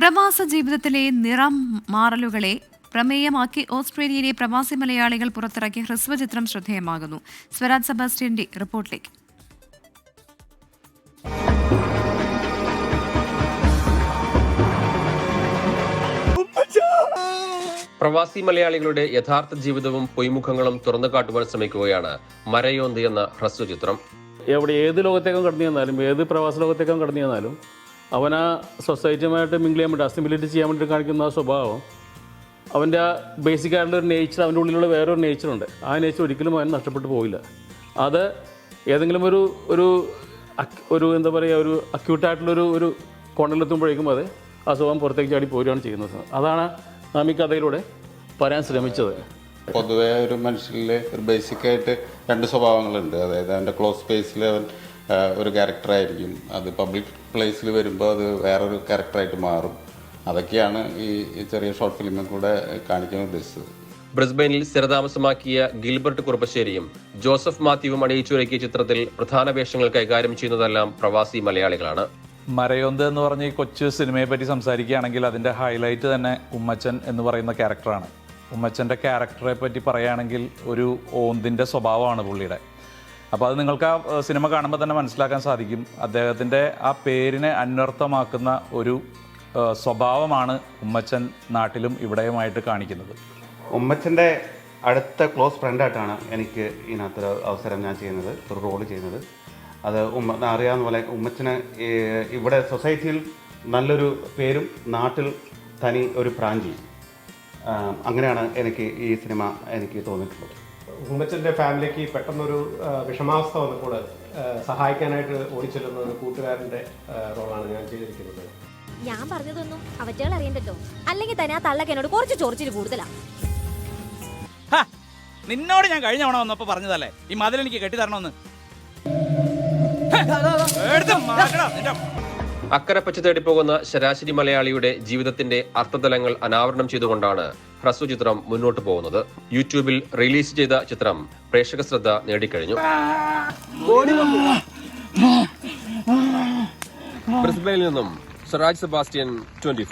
പ്രവാസ ജീവിതത്തിലെ നിറം മാറലുകളെ പ്രമേയമാക്കി ഓസ്ട്രേലിയയിലെ പ്രവാസി മലയാളികൾ പുറത്തിറക്കിയ ഹ്രസ്വചിത്രം ശ്രദ്ധേയമാകുന്നു. സ്വരാജ് സെബാസ്റ്റ്യന്റെ റിപ്പോർട്ടിലേക്ക്. പ്രവാസി മലയാളികളുടെ യഥാർത്ഥ ജീവിതവും പൊയ്മുഖങ്ങളും തുറന്നു കാട്ടുവാൻ ശ്രമിക്കുകയാണ് മരയോന്ത് എന്ന ഹ്രസ്വചിത്രം. എവിടെ ഏത് ലോകത്തേക്കും കടന്നു ചെന്നാലും ഏത് പ്രവാസ ലോകത്തേക്കും കടന്നു ചെന്നാലും അവൻ ആ സൊസൈറ്റിയുമായിട്ട് മിങ്കിൾ ചെയ്യാൻ വേണ്ടി അസിമിലേറ്റ് ചെയ്യാൻ വേണ്ടി കാണിക്കുന്ന ആ സ്വഭാവം. അവന്റെ ആ ബേസിക് ആയിട്ടുള്ള ഒരു നേച്ചർ അവന്റെ ഉള്ളിലുള്ള വേറൊരു നേച്ചറുണ്ട് ആ നേച്ചർ ഒരിക്കലും അവൻ നഷ്ടപ്പെട്ടു പോയില്ല അത് ഏതെങ്കിലും ഒരു ഒരു ഒരു എന്താ പറയുക ഒരു അക്യൂട്ടായിട്ടുള്ളൊരു ഒരു കോണിലെത്തുമ്പോഴേക്കും അത് ആ സ്വഭാവം പുറത്തേക്ക് ചാടി പോരുകയാണ് ചെയ്യുന്നത്. അതാണ് നാം ഈ കഥയിലൂടെ പറയാൻ ശ്രമിച്ചത്. പൊതുവേ ഒരു മനുഷ്യരിൽ ഒരു ബേസിക്കായിട്ട് രണ്ട് സ്വഭാവങ്ങളുണ്ട്. അതായത് അവന്റെ ക്ലോസ് സ്പേസിൽ അവൻ ഒരു ക്യാരക്ടറായിരിക്കും അത് പബ്ലിക് പ്ലേസിൽ വരുമ്പോൾ അത് വേറൊരു ക്യാരക്ടറായിട്ട് മാറും. അതൊക്കെയാണ് ഈ ചെറിയ ഷോർട്ട് ഫിലിമിൽ കൂടെ കാണിക്കാൻ ഉദ്ദേശിച്ചത്. ബ്രിസ്ബെയിനിൽ സ്ഥിരതാമസമാക്കിയ ഗിൽബർട്ട് കുറുപ്പശ്ശേരിയും ജോസഫ് മാത്യുവും അണിയിച്ചൊരുക്കിയ ചിത്രത്തിൽ പ്രധാന വേഷങ്ങൾ കൈകാര്യം ചെയ്യുന്നതെല്ലാം പ്രവാസി മലയാളികളാണ്. മരയോന്ത് എന്ന് പറഞ്ഞ ഈ കൊച്ചു സിനിമയെ പറ്റി സംസാരിക്കുകയാണെങ്കിൽ അതിന്റെ ഹൈലൈറ്റ് തന്നെ ഉമ്മച്ചൻ എന്ന് പറയുന്ന ക്യാരക്ടറാണ് ഉമ്മച്ചന്റെ ക്യാരക്ടറെ പറ്റി പറയുകയാണെങ്കിൽ ഒരു ഓന്തിന്റെ സ്വഭാവമാണ് പുള്ളിയുടെ. അപ്പോൾ അത് നിങ്ങൾക്ക് ആ സിനിമ കാണുമ്പോൾ തന്നെ മനസ്സിലാക്കാൻ സാധിക്കും. അദ്ദേഹത്തിന്റെ ആ പേരിനെ അന്വർത്ഥമാക്കുന്ന ഒരു സ്വഭാവമാണ് ഉമ്മച്ചൻ നാട്ടിലും ഇവിടെയുമായിട്ട് കാണിക്കുന്നത്. ഉമ്മച്ചന്റെ അടുത്ത ക്ലോസ് ഫ്രണ്ടായിട്ടാണ് എനിക്ക് ഇതിനകത്തൊരു അവസരം ഞാൻ ചെയ്യുന്നത് ഒരു റോൾ ചെയ്യുന്നത്. അത് ഉമ്മ അറിയാവുന്ന പോലെ ഉമ്മച്ചന് ഇവിടെ സൊസൈറ്റിയിൽ നല്ലൊരു പേരും നാട്ടിൽ തനി ഒരു പ്രാഞ്ചിയും അങ്ങനെയാണ് എനിക്ക് ഈ സിനിമ എനിക്ക് തോന്നിയിട്ടുള്ളത്. ഉമ്മച്ചന്റെ ഫാമിലിക്ക് പെട്ടെന്നൊരു വിഷമാവസ്ഥ വന്നപ്പോൾ സഹായിക്കാനായിട്ട് ഓടിച്ചെല്ലുന്ന ഒരു കൂട്ടുകാരന്റെ റോളാണ് ഞാൻ ചെയ്തിരിക്കുന്നത്. ഞാൻ പറഞ്ഞതൊന്നും അവറ്റകൾ അറിയണ്ടല്ലോ. അല്ലെങ്കിൽ തന്നെ ആ തള്ളക്ക് എന്നോട് കുറച്ച് ചൊറിച്ചിട്ട് കൂടുതലാ. ഹ, നിന്നോട് ഞാൻ കഴിഞ്ഞ തവണ വന്നപ്പോ പറഞ്ഞതല്ലേ? ഈ മതിൽ എനിക്ക് കെട്ടിത്തരണമെന്ന് എടുത്തു നിന്റെ അക്കരെ തേടി പോകുന്ന ശരാശരി മലയാളിയുടെ ജീവിതത്തിന്റെ അർത്ഥതലങ്ങൾ അനാവരണം ചെയ്തുകൊണ്ടാണ് ഹ്രസ്വ ചിത്രം മുന്നോട്ട് പോകുന്നത്. യൂട്യൂബിൽ റിലീസ് ചെയ്ത ചിത്രം പ്രേക്ഷക ശ്രദ്ധ നേടിക്കഴിഞ്ഞു. ബ്രിസ്ബനിൽ നിന്നും സ്വരാജ് സെബാസ്റ്റ്യൻ ട്വന്റി